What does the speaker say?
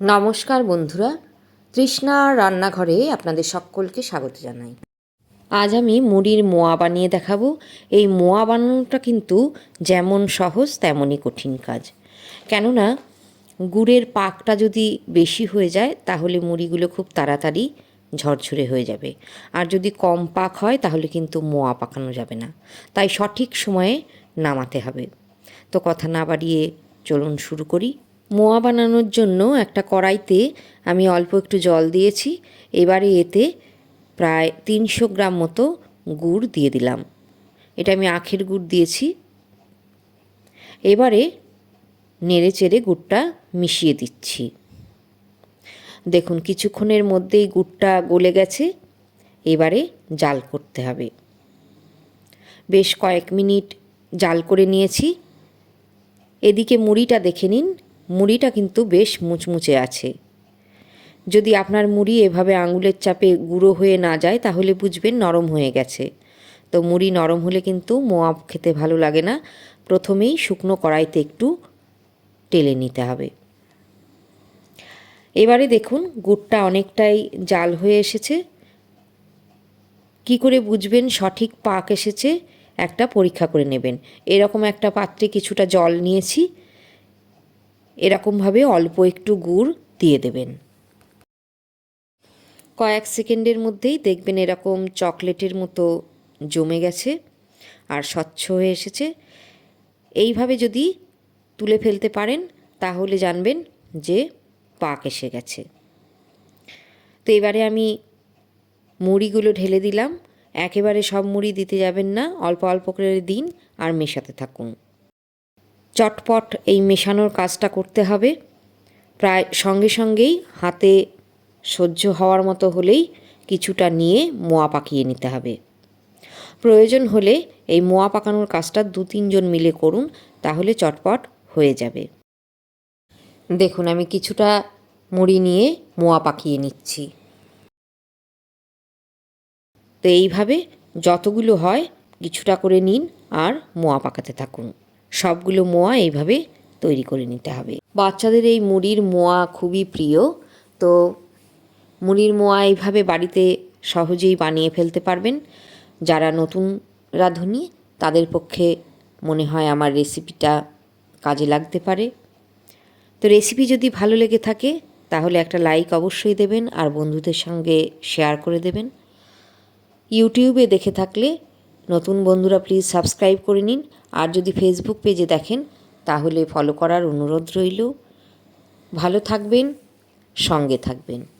নমস্কার বন্ধুরা, তৃষ্ণা রান্নাঘরে আপনাদের সকলকে স্বাগত জানাই। আজ আমি মুড়ির মোয়া বানিয়ে দেখাবো। এই মোয়া বানানোটা কিন্তু যেমন সহজ, তেমনই কঠিন কাজ। কেননা, গুড়ের পাকটা যদি বেশি হয়ে যায়, তাহলে মুড়িগুলো খুব তাড়াতাড়ি ঝরঝরে হয়ে যাবে। আর যদি কম পাক হয়, তাহলে কিন্তু মোয়া পাকানো যাবে না। তাই সঠিক সময়ে নামাতে হবে। তো কথা না বাড়িয়ে চলুন শুরু করি। মোয়া বানানোর জন্য একটা কড়াইতে আমি অল্প একটু জল দিয়েছি। এবারে এতে প্রায় তিনশো গ্রাম মতো গুড় দিয়ে দিলাম। এটা আমি আখের গুড় দিয়েছি। এবারে নেড়ে চেড়ে গুড়টা মিশিয়ে দিচ্ছি। দেখুন, কিছুক্ষণের মধ্যেই গুড়টা গলে গেছে। এবারে জাল করতে হবে। বেশ কয়েক মিনিট জাল করে নিয়েছি। এদিকে মুড়িটা দেখে নিন। মুড়িটা কিন্তু বেশ মুচমুচে আছে। যদি আপনার মুড়ি এভাবে আঙুলের চাপে গুঁড়ো হয়ে না যায়, তাহলে বুঝবেন নরম হয়ে গেছে। তো মুড়ি নরম হলে কিন্তু মোয়া খেতে ভালো লাগে না। প্রথমেই শুকনো কড়াইতে একটু টেলে নিতে হবে। এবারে দেখুন, গুড়টা অনেকটাই জাল হয়ে এসেছে। কি করে বুঝবেন? সঠিক পাক এসেছে। একটা পরীক্ষা করে নেবেন। এরকম একটা পাত্রে কিছুটা জল নিয়েছি। এরকমভাবে অল্প একটু গুড় দিয়ে দেবেন। কয়েক সেকেন্ডের মধ্যেই দেখবেন এরকম চকলেটের মতো জমে গেছে আর স্বচ্ছ হয়ে এসেছে। এইভাবে যদি তুলে ফেলতে পারেন, তাহলে জানবেন যে পাক এসে গেছে। তো এবারে আমি মুড়িগুলো ঢেলে দিলাম। একেবারে সব মুড়ি দিতে যাবেন না, অল্প অল্প করে দিন আর মেশাতে থাকুন। চটপট এই মেশানোর কাজটা করতে হবে। প্রায় সঙ্গে সঙ্গেই হাতে সহ্য হওয়ার মতো হলেই কিছুটা নিয়ে মোয়া পাকিয়ে নিতে হবে। প্রয়োজন হলে এই মোয়া পাকানোর কাজটা দু তিনজন মিলে করুন, তাহলে চটপট হয়ে যাবে। দেখুন, আমি কিছুটা মুড়ি নিয়ে মোয়া পাকিয়ে নিচ্ছি। তো এইভাবে যতগুলো হয় কিছুটা করে নিন আর মোয়া পাকাতে থাকুন। সবগুলো মোয়া এইভাবে তৈরি করে নিতে হবে। বাচ্চাদের এই মুড়ির মোয়া খুবই প্রিয়। তো মুড়ির মোয়া এইভাবে বাড়িতে সহজেই বানিয়ে ফেলতে পারবেন। যারা নতুন রাঁধুনি, তাদের পক্ষে মনে হয় আমার রেসিপিটা কাজে লাগতে পারে। তো রেসিপি যদি ভালো লেগে থাকে, তাহলে একটা লাইক অবশ্যই দেবেন আর বন্ধুদের সঙ্গে শেয়ার করে দেবেন। ইউটিউবে দেখে থাকলে নতুন বন্ধুরা প্লিজ সাবস্ক্রাইব করে নিন। আর যদি ফেসবুক পেজে দেখেন, তাহলে ফলো করার অনুরোধ রইল। ভালো থাকবেন, সঙ্গে থাকবেন।